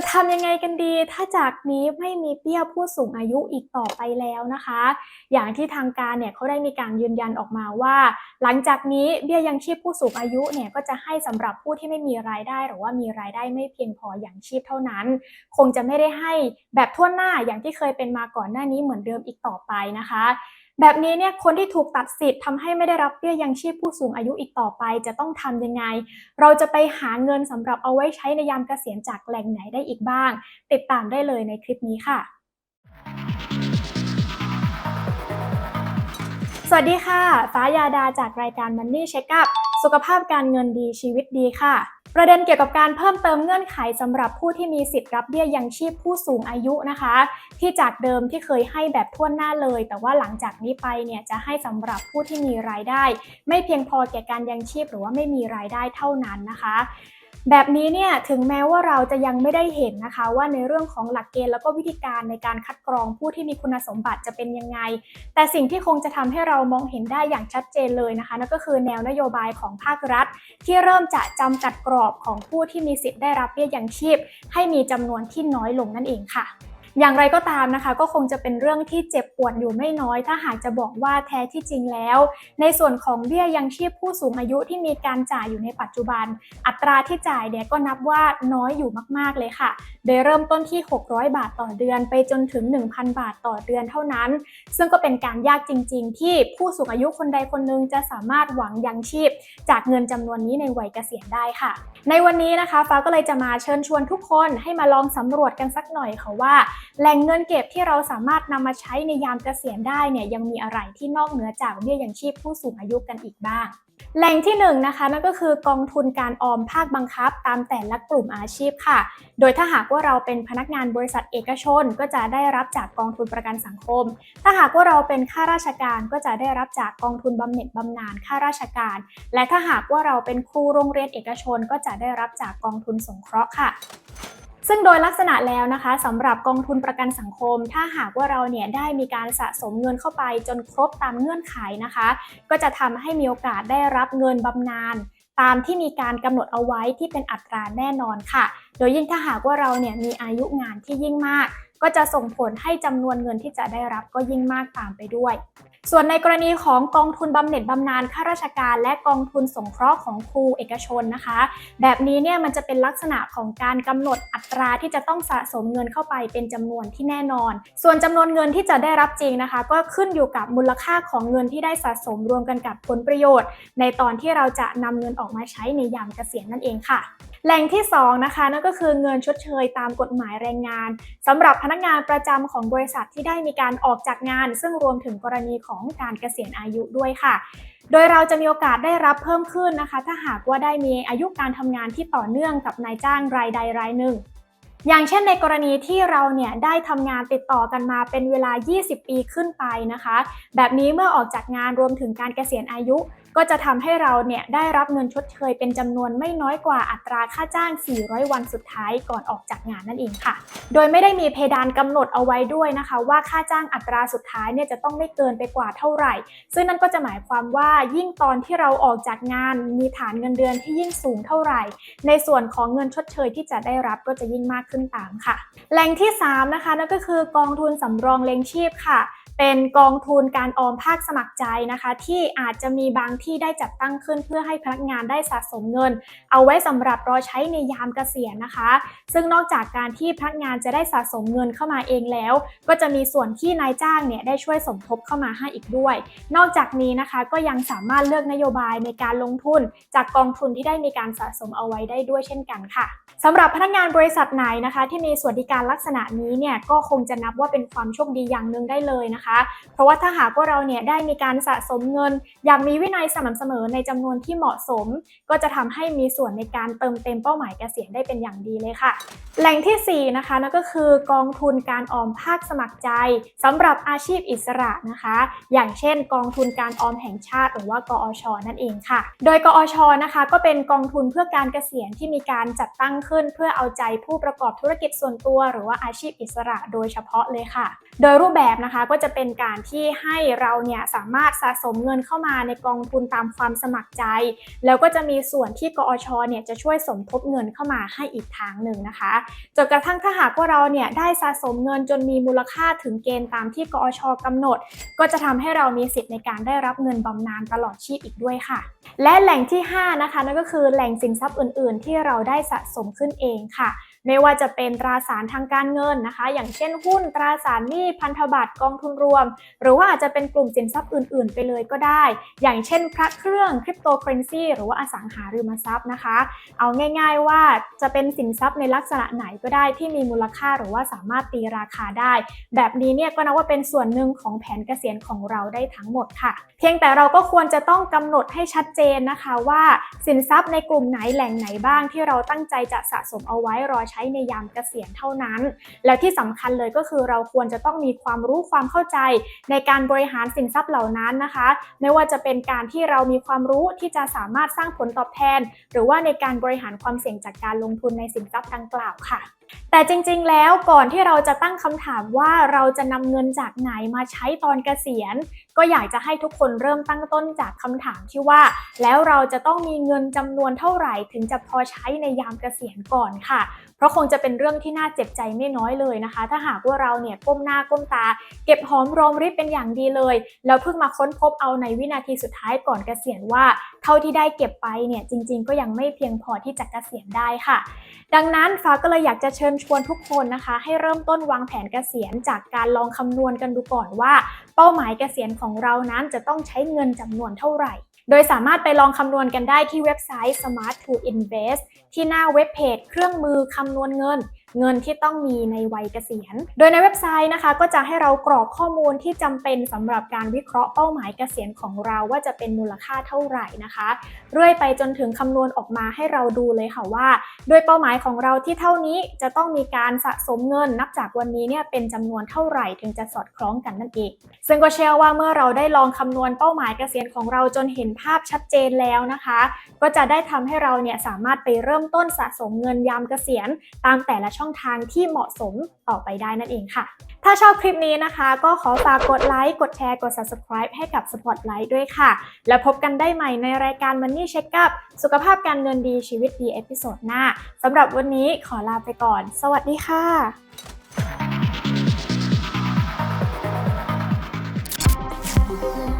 จะทำยังไงกันดี ถ้าจากนี้ไม่มีเบี้ยผู้สูงอายุอีกต่อไปแล้วนะคะ อย่างที่ทางการเนี่ยเขาได้มีการยืนยันออกมาว่า หลังจากนี้เบี้ยยังชีพผู้สูงอายุเนี่ยก็จะให้สำหรับผู้ที่ไม่มีรายได้ หรือว่ามีรายได้ไม่เพียงพออย่างชีพเท่านั้น คงจะไม่ได้ให้แบบทั่วหน้าอย่างที่เคยเป็นมาก่อนหน้านี้เหมือนเดิมอีกต่อไปนะคะ แบบนี้เนี่ยคนที่ถูกตัดสิทธิ์ทำให้ไม่ได้รับเบี้ยยังชีพผู้สูงอายุอีกต่อไป จะต้องทำยังไง เราจะไปหาเงินสำหรับเอาไว้ใช้ในยามเกษียณจากแหล่งไหนได้อีกบ้าง ติดตามได้เลยในคลิปนี้ค่ะ สวัสดีค่ะ ฟ้ายาดาจากรายการ Money Checkup สุขภาพการเงินดีชีวิตดีค่ะ ประเด็นเกี่ยวกับการเพิ่มเติมเงื่อนไขสำหรับผู้ที่มีสิทธิ์รับเบี้ยยังชีพผู้สูงอายุนะคะ ที่จากเดิมที่เคยให้แบบทั่วหน้าเลย แต่ว่าหลังจากนี้ไปเนี่ยจะให้สำหรับผู้ที่มีรายได้ ไม่เพียงพอแก่การยังชีพหรือว่าไม่มีรายได้เท่านั้นนะคะ แบบนี้เนี่ยถึงแม้ว่าเราจะยังไม่ได้เห็นนะคะ ว่าในเรื่องของหลักเกณฑ์แล้วก็วิธีการในการคัดกรองผู้ที่มีคุณสมบัติจะเป็นยังไง แต่สิ่งที่คงจะทำให้เรามองเห็นได้อย่างชัดเจนเลยนะคะนั่นก็คือแนวนโยบายของภาครัฐ ที่เริ่มจะจำกัดกรอบของผู้ที่มีสิทธิ์ได้รับเบี้ยยังชีพ ให้มีจำนวนที่น้อยลงนั่นเองค่ะ อย่างไรก็ตามนะคะ ก็คงจะเป็นเรื่องที่เจ็บปวดอยู่ไม่น้อย ถ้าหากจะบอกว่าแท้ที่จริงแล้ว ในส่วนของเบี้ยยังชีพผู้สูงอายุที่มีการจ่ายอยู่ในปัจจุบัน อัตราที่จ่ายเนี่ยก็นับว่าน้อยอยู่มากๆเลยค่ะ โดยเริ่มต้นที่ 600 บาทต่อเดือน ไปจนถึง 1,000 บาทต่อเดือนเท่านั้น ซึ่งก็เป็นการยากจริง ๆ ที่ผู้สูงอายุคนใดคนหนึงจะสามารถหวังยังชีพ จากเงินจำนวนนี้ในวัยเกษียณได้ค่ะ ในวันนี้นะคะฟ้าก็เลยจะมาเชิญชวนทุกคนให้มาลองสำรวจกันสักหน่อยค่ะว่าแหล่งเงินเก็บที่เราสามารถนำมาใช้ในยามเกษียณได้เนี่ยยังมีอะไรที่นอกเหนือจากเบี้ยยังชีพผู้สูงอายุกันอีกบ้าง แหล่งที่1นงนะคะนั่นก็คือกองทุนการออมภาคบังคับ ตามแต่ละกลุ่มอาชีพค่ะ โดยถ้าหากว่าเราเป็นพนักงานบริษัทเอกชน ก็จะได้รับจากกองทุนประกันสังคม ถ้าหากว่าเราเป็นข้าราชการก็จะได้รับจากกองทุนบำเหน็จบำนาญข้าราชการ และถ้าหากว่าเราเป็นครูโรงเรียนเอกชน ก็จะได้รับจากกองทุนสงเคราะห์ค่ะ ซึ่งโดยลักษณะแล้วนะคะสำหรับกองทุนประกันสังคม ถ้าหากว่าเราเนี่ยได้มีการสะสมเงินเข้าไปจนครบตามเงื่อนไขนะคะ ก็จะทำให้มีโอกาสได้รับเงินบำนาญตามที่มีการกำหนดเอาไว้ที่เป็นอัตราแน่นอนค่ะ โดยยิ่งถ้าหากว่าเราเนี่ยมีอายุงานที่ยิ่งมาก ก็จะส่งผลให้จำนวนเงินที่จะได้รับก็ยิ่งมากตามไปด้วยส่วนในกรณีของกองทุนบำเหน็จบำนาญข้าราชการ และกองทุนสงเคราะห์ของครูเอกชนนะคะ แบบนี้เนี่ยมันจะเป็นลักษณะของการกำหนดอัตราที่จะต้องสะสมเงินเข้าไปเป็นจำนวนที่แน่นอน ส่วนจำนวนเงินที่จะได้รับจริงนะคะ ก็ขึ้นอยู่กับมูลค่าของเงินที่ได้สะสมรวมกันกับผลประโยชน์ ในตอนที่เราจะนำเงินออกมาใช้ในยามเกษียณนั่นเองค่ะแหล่งที่ 2 นะคะนั่นก็คือเงินชดเชยตามกฎหมายแรงงานสำหรับพนักงานประจำของบริษัทที่ได้มีการออกจากงาน ซึ่งรวมถึงกรณีของการเกษียณอายุด้วยค่ะ โดยเราจะมีโอกาสได้รับเพิ่มขึ้นนะคะ ถ้าหากว่าได้มีอายุการทำงานที่ต่อเนื่องกับนายจ้างรายใดรายหนึ่ง อย่างเช่นในกรณีที่เราเนี่ยได้ทำงานติดต่อกันมาเป็นเวลา 20 ปีขึ้นไปนะคะ แบบนี้เมื่อออกจากงานรวมถึงการเกษียณอายุ ก็จะทำให้เราเนี่ยได้รับเงินชดเชยเป็นจำนวนไม่น้อยกว่าอัตราค่าจ้าง 400 วันสุดท้ายก่อนออกจากงานนั่นเองค่ะ โดยไม่ได้มีเพดานกำหนดเอาไว้ด้วยนะคะ ว่าค่าจ้างอัตราสุดท้ายเนี่ยจะต้องไม่เกินไปกว่าเท่าไหร่ ซึ่งนั่นก็จะหมายความว่ายิ่งตอนที่เราออกจากงานมีฐานเงินเดือนที่ยิ่งสูงเท่าไหร่ ในส่วนของเงินชดเชยที่จะได้รับก็จะยิ่งมากขึ้นตามค่ะ แหล่งที่ 3 นะคะนั่นก็คือกองทุนสำรองเลี้ยงชีพค่ะ เป็นกองทุนการออมภาคสมัครใจนะคะ ที่อาจจะมีบางที่ที่ได้จัดตั้งขึ้นเพื่อให้พนักงานได้สะสมเงิน เอาไว้สำหรับรอใช้ในยามเกษียณนะคะ ซึ่งนอกจากการที่พนักงานจะได้สะสมเงินเข้ามาเองแล้ว ก็จะมีส่วนที่นายจ้างเนี่ยได้ช่วยสมทบเข้ามาให้อีกด้วย นอกจากนี้นะคะก็ยังสามารถเลือกนโยบายในการลงทุน จากกองทุนที่ได้มีการสะสมเอาไว้ได้ด้วยเช่นกันค่ะสำหรับพนักงานบริษัทไหนนะคะ ที่มีสวัสดิการลักษณะนี้เนี่ยก็คงจะนับว่าเป็นความโชคดีอย่างหนึ่งได้เลยนะคะ เพราะว่าถ้าหากว่าเราเนี่ยได้มีการสะสมเงิน อย่างมีวินัยสม่ำเสมอในจำนวนที่เหมาะสม ก็จะทำให้มีส่วนในการเติมเต็มเป้าหมายเกษียณได้เป็นอย่างดีเลยค่ะ แหล่งที่ 4 นะคะนั่นก็คือกองทุนการออมภาคสมัครใจสำหรับอาชีพอิสระนะคะ อย่างเช่น กองทุนการออมแห่งชาติ หรือว่ากอชนั่นเองค่ะ โดยกอชนะคะก็เป็นกองทุนเพื่อการเกษียณที่มีการจัดตั้งขึ้น เพื่อเอาใจผู้ประกอบธุรกิจส่วนตัว หรือว่าอาชีพอิสระโดยเฉพาะเลยค่ะ โดยรูปแบบนะคะก็จะเป็นการที่ให้เราเนี่ยสามารถสะสมเงินเข้ามาในกองทุนทุนตามความสมัครใจ แล้วก็จะมีส่วนที่กอชเนี่ยจะช่วยสมทบเงินเข้ามาให้อีกทางหนึ่งนะคะจนกระทั่งถ้าหากว่าเราเนี่ยได้สะสมเงินจนมีมูลค่าถึงเกณฑ์ตามที่กอชกำหนด ก็จะทำให้เรามีสิทธิ์ในการได้รับเงินบำนาญตลอดชีพอีกด้วยค่ะ และแหล่งที่ 5 นะคะนั่นก็คือแหล่งสินทรัพย์อื่น ๆ ที่เราได้สะสมขึ้นเองค่ะ ไม่ว่าจะเป็นตราสารทางการเงินนะคะ อย่างเช่นหุ้นตราสารหนี้พันธบัตรกองทุนรวม หรือว่าอาจจะเป็นกลุ่มสินทรัพย์อื่น ๆ ไปเลยก็ได้ อย่างเช่นพระเครื่องคริปโตเคอเรนซีหรือว่าอสังหาริมทรัพย์นะคะ เอาง่าย ๆว่าจะเป็นสินทรัพย์ในลักษณะไหนก็ได้ที่มีมูลค่าหรือว่าสามารถตีราคาได้ แบบนี้เนี่ยก็นับว่าเป็นส่วนหนึ่งของแผนเกษียณของเราได้ทั้งหมดค่ะ เพียงแต่เราก็ควรจะต้องกำหนดให้ชัดเจนนะคะว่าสินทรัพย์ในกลุ่มไหนแหล่งไหนบ้างที่เราตั้งใจจะสะสมเอาไว้รอใช้ในยามเกษียณเท่านั้น แล้วที่สำคัญเลยก็คือเราควรจะต้องมีความรู้ความเข้าใจ ในการบริหารสินทรัพย์เหล่านั้นนะคะ ไม่ว่าจะเป็นการที่เรามีความรู้ที่จะสามารถสร้างผลตอบแทน หรือว่าในการบริหารความเสี่ยงจากการลงทุนในสินทรัพย์ดังกล่าวค่ะ แต่จริงๆ แล้วก่อนที่เราจะตั้งคำถามว่าเราจะนำเงินจากไหนมาใช้ตอนเกษียณ ก็อยากจะให้ทุกคนเริ่มตั้งต้นจากคำถามที่ว่า แล้วเราจะต้องมีเงินจำนวนเท่าไหร่ ถึงจะพอใช้ในยามเกษียณก่อนค่ะ เพราะคงจะเป็นเรื่องที่น่าเจ็บใจไม่น้อยเลยนะคะ ถ้าหากว่าเราเนี่ยก้มหน้าก้มตา เก็บหอมรอมริบเป็นอย่างดีเลย แล้วเพิ่งมาค้นพบเอาในวินาทีสุดท้ายก่อนเกษียณว่า เท่าที่ได้เก็บไปเนี่ยจริง ๆ ก็ยังไม่เพียงพอที่จะเกษียณได้ค่ะ ดังนั้นฟ้าก็เลยอยากจะเชิญชวนทุกคนนะคะ ให้เริ่มต้นวางแผนเกษียณจากการลองคำนวณกันดูก่อนว่า เป้าหมายเกษียณของเรานั้นจะต้องใช้เงินจำนวนเท่าไหร่โดยสามารถไปลองคำนวณกันได้ที่เว็บไซต์ Smart to Invest ที่หน้าเว็บเพจเครื่องมือคำนวณเงิน เงินที่ต้องมีในวัยเกษียณ โดยในเว็บไซต์นะคะ ก็จะให้เรากรอกข้อมูลที่จำเป็นสำหรับการวิเคราะห์เป้าหมายเกษียณของเราว่าจะเป็นมูลค่าเท่าไหร่นะคะ เรื่อยไปจนถึงคำนวณออกมาให้เราดูเลยค่ะว่า ด้วยเป้าหมายของเราที่เท่านี้จะต้องมีการสะสมเงินนับจากวันนี้เนี่ยเป็นจำนวนเท่าไหร่ถึงจะสอดคล้องกันนั่นเอง ซึ่งก็เชื่อว่าเมื่อเราได้ลองคำนวณเป้าหมายเกษียณของเราจนเห็นภาพชัดเจนแล้วนะคะ ก็จะได้ทำให้เราเนี่ยสามารถไปเริ่มต้นสะสมเงินยามเกษียณตามแต่ละช่องทางที่เหมาะสมต่อไปได้นั่นเองค่ะ ถ้าชอบคลิปนี้นะคะ ก็ขอฝากกดไลค์ กดแชร์ กด subscribe ให้กับ Spotlight ด้วยค่ะ แล้วพบกันได้ใหม่ในรายการ Money Check Up สุขภาพการเงินดีชีวิตดีเอพิโซดหน้าสำหรับวันนี้ขอลาไปก่อน สวัสดีค่ะ不自。